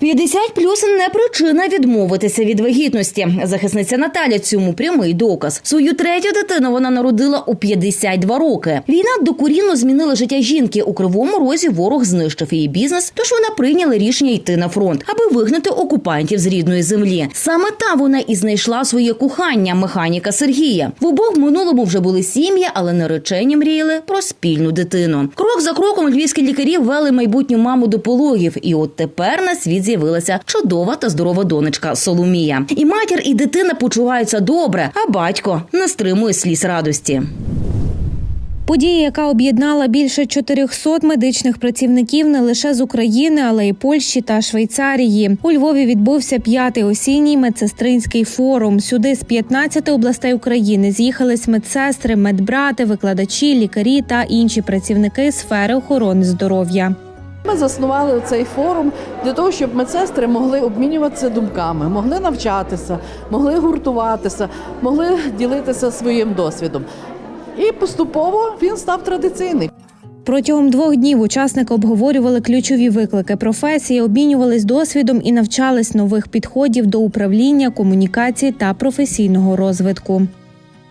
50 плюс не причина відмовитися від вагітності. Захисниця Наталя цьому прямий доказ. Свою третю дитину вона народила у 52 роки. Війна докорінно змінила життя жінки. У кривому розі ворог знищив її бізнес. Тож вона прийняла рішення йти на фронт, аби вигнати окупантів з рідної землі. Саме там вона і знайшла своє кохання, механіка Сергія. В обох минулому вже були сім'ї, але наречені мріяли про спільну дитину. Крок за кроком львівські лікарі ввели майбутню маму до пологів, і от тепер на світ з'явилася чудова та здорова донечка Соломія. І матір, і дитина почуваються добре, а батько не стримує сліз радості. Подія, яка об'єднала більше 400 медичних працівників не лише з України, але й Польщі та Швейцарії. У Львові відбувся п'ятий осінній медсестринський форум. Сюди з 15 областей України з'їхались медсестри, медбрати, викладачі, лікарі та інші працівники сфери охорони здоров'я. Ми заснували цей форум для того, щоб медсестри могли обмінюватися думками, могли навчатися, могли гуртуватися, могли ділитися своїм досвідом. І поступово він став традиційний. Протягом двох днів учасники обговорювали ключові виклики професії, обмінювались досвідом і навчались нових підходів до управління, комунікації та професійного розвитку.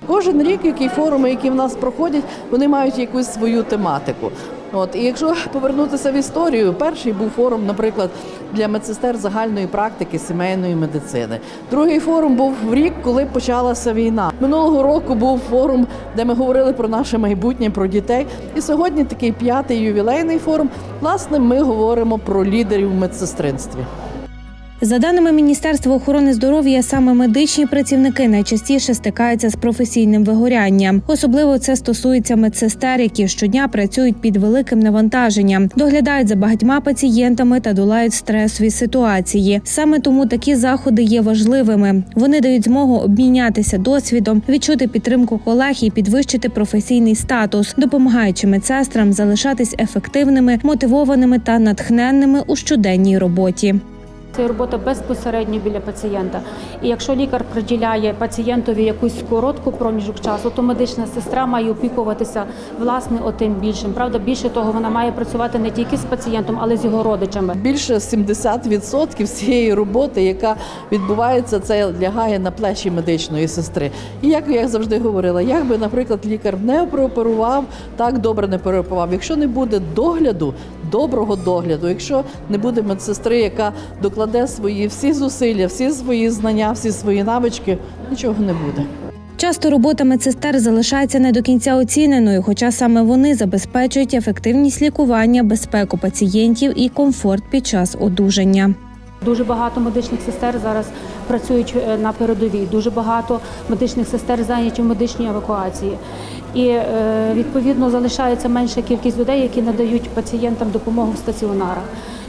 Кожен рік, які форуми, які в нас проходять, вони мають якусь свою тематику. От і якщо повернутися в історію, перший був форум, наприклад, для медсестер загальної практики сімейної медицини. Другий форум був в рік, коли почалася війна. Минулого року був форум, де ми говорили про наше майбутнє, про дітей. І сьогодні такий п'ятий ювілейний форум. Власне, ми говоримо про лідерів в медсестринстві. За даними Міністерства охорони здоров'я, саме медичні працівники найчастіше стикаються з професійним вигорянням. Особливо це стосується медсестер, які щодня працюють під великим навантаженням, доглядають за багатьма пацієнтами та долають стресові ситуації. Саме тому такі заходи є важливими. Вони дають змогу обмінятися досвідом, відчути підтримку колег і підвищити професійний статус, допомагаючи медсестрам залишатись ефективними, мотивованими та натхненними у щоденній роботі. Це робота безпосередньо біля пацієнта. І якщо лікар приділяє пацієнтові якусь коротку проміжок часу, то медична сестра має опікуватися власне отим більшим. Правда, більше того, вона має працювати не тільки з пацієнтом, але й з його родичами. Більше 70% всієї роботи, яка відбувається, це лягає на плечі медичної сестри. І як я завжди говорила, як би, наприклад, лікар не прооперував, так добре не прооперував. Якщо не буде догляду, доброго догляду, якщо не буде медсестри, яка докладе свої всі зусилля, всі свої знання, всі свої навички, нічого не буде. Часто робота медсестер залишається не до кінця оціненою, хоча саме вони забезпечують ефективність лікування, безпеку пацієнтів і комфорт під час одужання. Дуже багато медичних сестер зараз працюють е, на передовій. Дуже багато медичних сестер зайняті в медичній евакуації. І е, відповідно залишається менша кількість людей, які надають пацієнтам допомогу в стаціонарах.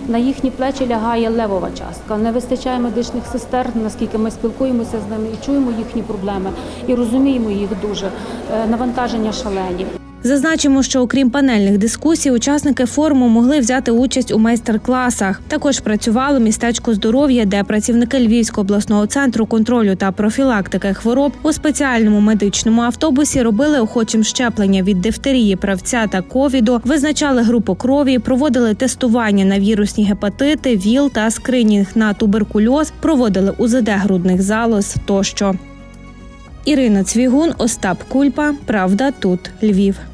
На їхні плечі лягає левова частка. Не вистачає медичних сестер, наскільки ми спілкуємося з ними і чуємо їхні проблеми, і розуміємо їх дуже. Е, Навантаження шалені. Зазначимо, що окрім панельних дискусій, учасники форуму могли взяти участь у майстер-класах. Також працювало містечко здоров'я, де працівники Львівського обласного центру контролю та профілактики хвороб у спеціальному медичному автобусі робили охочим щеплення від дифтерії, правця та ковіду, визначали групу крові, проводили тестування на вірусні гепатити, ВІЛ та скринінг на туберкульоз, проводили УЗД грудних залоз тощо. Ірина Цвігун, Остап Кульпа. Правда, тут Львів. –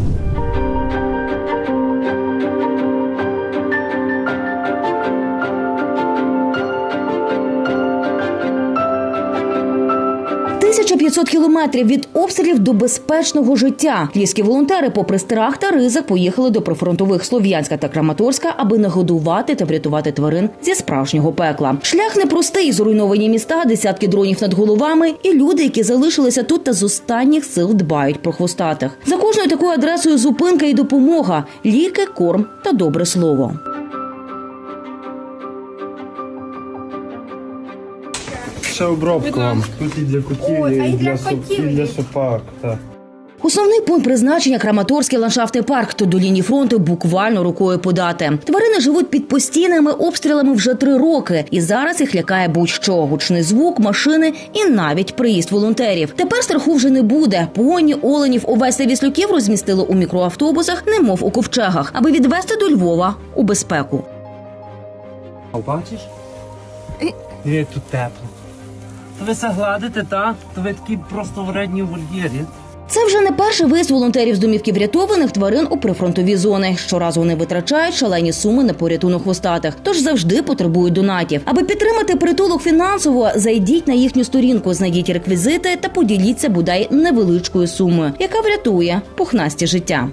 1500 кілометрів від обстрілів до безпечного життя. Львівські волонтери, попри страх та ризик, поїхали до прифронтових Слов'янська та Краматорська, аби нагодувати та врятувати тварин зі справжнього пекла. Шлях непростий, зруйновані міста, десятки дронів над головами, і люди, які залишилися тут та з останніх сил дбають про хвостатих. За кожною такою адресою зупинка і допомога, ліки, корм та добре слово. Ще обробка вам. Тут і для котів, і, для, соп, і для собак. Так. Основний пункт призначення Краматорський ландшафтний парк. Тут до лінії фронту буквально рукою подати. Тварини живуть під постійними обстрілами вже три роки, і зараз їх лякає будь-що гучний звук, машини і навіть приїзд волонтерів. Тепер страху вже не буде. Поні, оленів, овець та віслюків розмістили у мікроавтобусах, немов у ковчегах, аби відвести до Львова у безпеку. Бачиш? Тут тепло. То ви загладите, так? То ви такі просто вредні вольєрі. Це вже не перший виїзд волонтерів з домівки врятованих тварин у прифронтові зони. Щоразу вони витрачають шалені суми на порятунок хвостатих, тож завжди потребують донатів. Аби підтримати притулок фінансово, зайдіть на їхню сторінку, знайдіть реквізити та поділіться бодай невеличкою сумою, яка врятує пухнасті життя.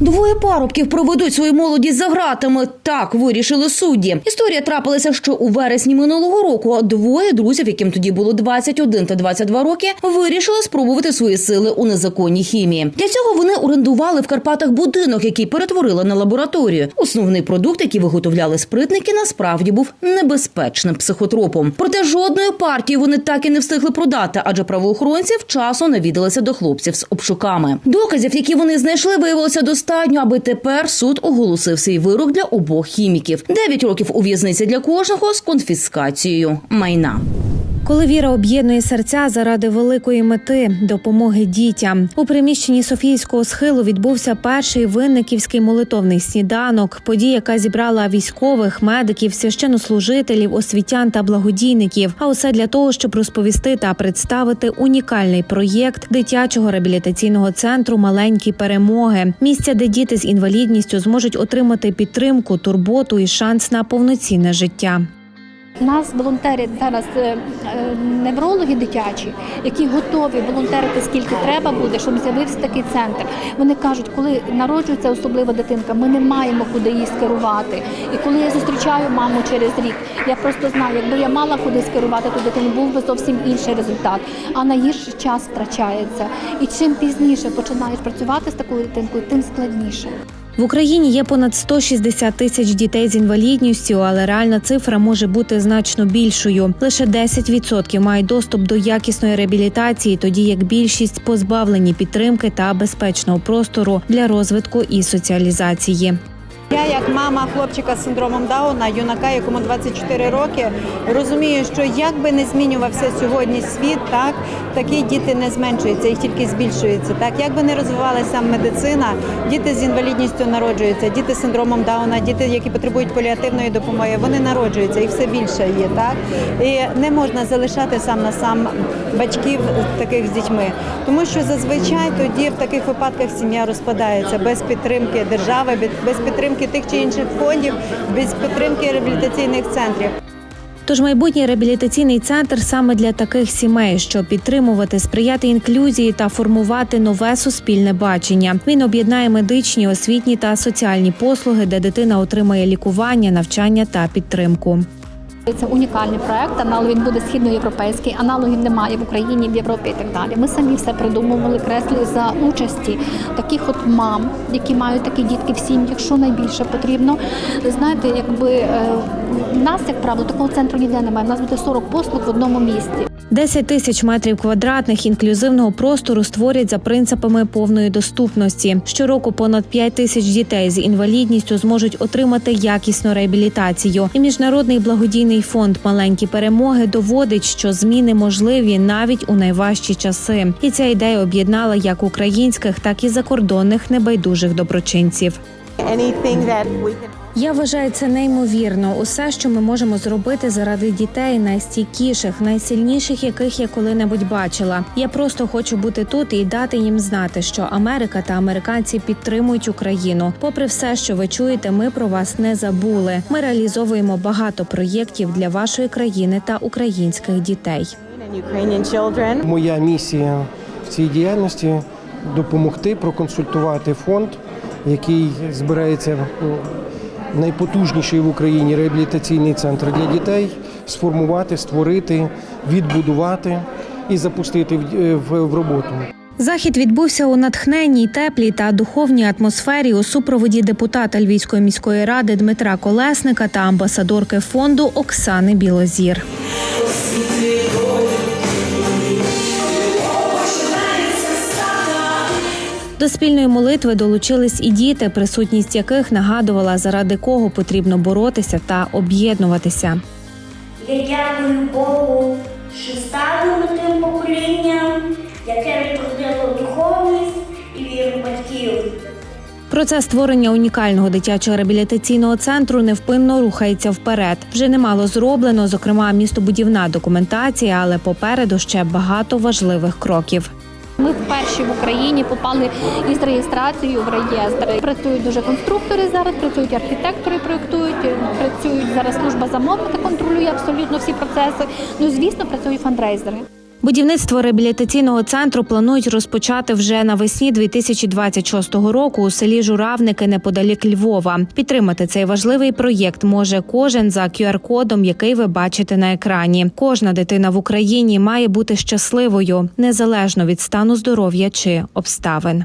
Двоє парубків проведуть свою молодість за гратами. Так вирішили судді. Історія трапилася, що у вересні минулого року двоє друзів, яким тоді було 21 та 22 роки, вирішили спробувати свої сили у незаконній хімії. Для цього вони орендували в Карпатах будинок, який перетворили на лабораторію. Основний продукт, який виготовляли спритники, насправді був небезпечним психотропом. Проте жодної партії вони так і не встигли продати, адже правоохоронці вчасно навідалися до хлопців з обшуками. Доказів, які вони знайшли, виявилося достатньо, аби тепер суд оголосив свій вирок для обох хіміків: дев'ять років у в'язниці для кожного з конфіскацією майна. Коли віра об'єднує серця заради великої мети допомоги дітям у приміщенні Софійського схилу відбувся перший винниківський молитовний сніданок. Подія, яка зібрала військових, медиків, священнослужителів, освітян та благодійників. А усе для того, щоб розповісти та представити унікальний проєкт дитячого реабілітаційного центру Маленькі перемоги місця, де діти з інвалідністю зможуть отримати підтримку, турботу і шанс на повноцінне життя. У нас волонтери зараз е, е, неврологи дитячі, які готові волонтерити скільки треба буде, щоб з'явився такий центр. Вони кажуть, коли народжується особлива дитинка, ми не маємо куди її скерувати. І коли я зустрічаю маму через рік, я просто знаю, якби я мала куди скерувати ту дитину, був би зовсім інший результат. А найгірший час втрачається. І чим пізніше починаєш працювати з такою дитинкою, тим складніше. В Україні є понад 160 тисяч дітей з інвалідністю, але реальна цифра може бути значно більшою. Лише 10% мають доступ до якісної реабілітації, тоді як більшість позбавлені підтримки та безпечного простору для розвитку і соціалізації. Я, як мама хлопчика з синдромом Дауна, юнака, якому 24 роки, розумію, що як би не змінювався сьогодні світ, так такі діти не зменшуються, їх тільки збільшується. Так як би не розвивалася медицина, діти з інвалідністю народжуються, діти з синдромом Дауна, діти, які потребують паліативної допомоги, вони народжуються і все більше є. Так і не можна залишати сам на сам батьків таких з дітьми, тому що зазвичай тоді в таких випадках сім'я розпадається без підтримки держави, без- без підтримки тих чи інших фондів, без підтримки реабілітаційних центрів. Тож майбутній реабілітаційний центр саме для таких сімей, щоб підтримувати, сприяти інклюзії та формувати нове суспільне бачення. Він об'єднає медичні, освітні та соціальні послуги, де дитина отримає лікування, навчання та підтримку. Це унікальний проект, аналог він буде східноєвропейський, аналогів немає в Україні, в Європі і так далі. Ми самі все придумували, креслі за участі таких от мам, які мають такі дітки в сім'ях, що найбільше потрібно. Знаєте, якби е, в нас, як правило, такого центру ніде немає. У нас буде 40 послуг в одному місці. 10 тисяч метрів квадратних інклюзивного простору створять за принципами повної доступності. Щороку понад 5 тисяч дітей з інвалідністю зможуть отримати якісну реабілітацію. І міжнародний благодійний фонд Маленькі перемоги доводить, що зміни можливі навіть у найважчі часи. І ця ідея об'єднала як українських, так і закордонних небайдужих доброчинців. Я вважаю це неймовірно. Усе, що ми можемо зробити заради дітей, найстійкіших, найсильніших, яких я коли-небудь бачила. Я просто хочу бути тут і дати їм знати, що Америка та американці підтримують Україну. Попри все, що ви чуєте, ми про вас не забули. Ми реалізовуємо багато проєктів для вашої країни та українських дітей. Моя місія в цій діяльності допомогти проконсультувати фонд, який збирається найпотужніший в Україні реабілітаційний центр для дітей, сформувати, створити, відбудувати і запустити в, в роботу. Захід відбувся у натхненній, теплій та духовній атмосфері у супроводі депутата Львівської міської ради Дмитра Колесника та амбасадорки фонду Оксани Білозір. До спільної молитви долучились і діти, присутність яких нагадувала, заради кого потрібно боротися та об'єднуватися. Я дякую Богу, що стали ми тим поколінням, яке відродило духовність і віру батьків. Процес створення унікального дитячого реабілітаційного центру невпинно рухається вперед. Вже немало зроблено, зокрема містобудівна документація, але попереду ще багато важливих кроків. Ми вперше в Україні попали із реєстрацією в реєстр. Працюють дуже конструктори зараз, працюють архітектори, проєктують, працюють зараз служба замовника, контролює абсолютно всі процеси. Ну звісно, працюють фандрейзери. Будівництво реабілітаційного центру планують розпочати вже навесні 2026 року у селі Журавники неподалік Львова. Підтримати цей важливий проєкт може кожен за QR-кодом, який ви бачите на екрані. Кожна дитина в Україні має бути щасливою незалежно від стану здоров'я чи обставин.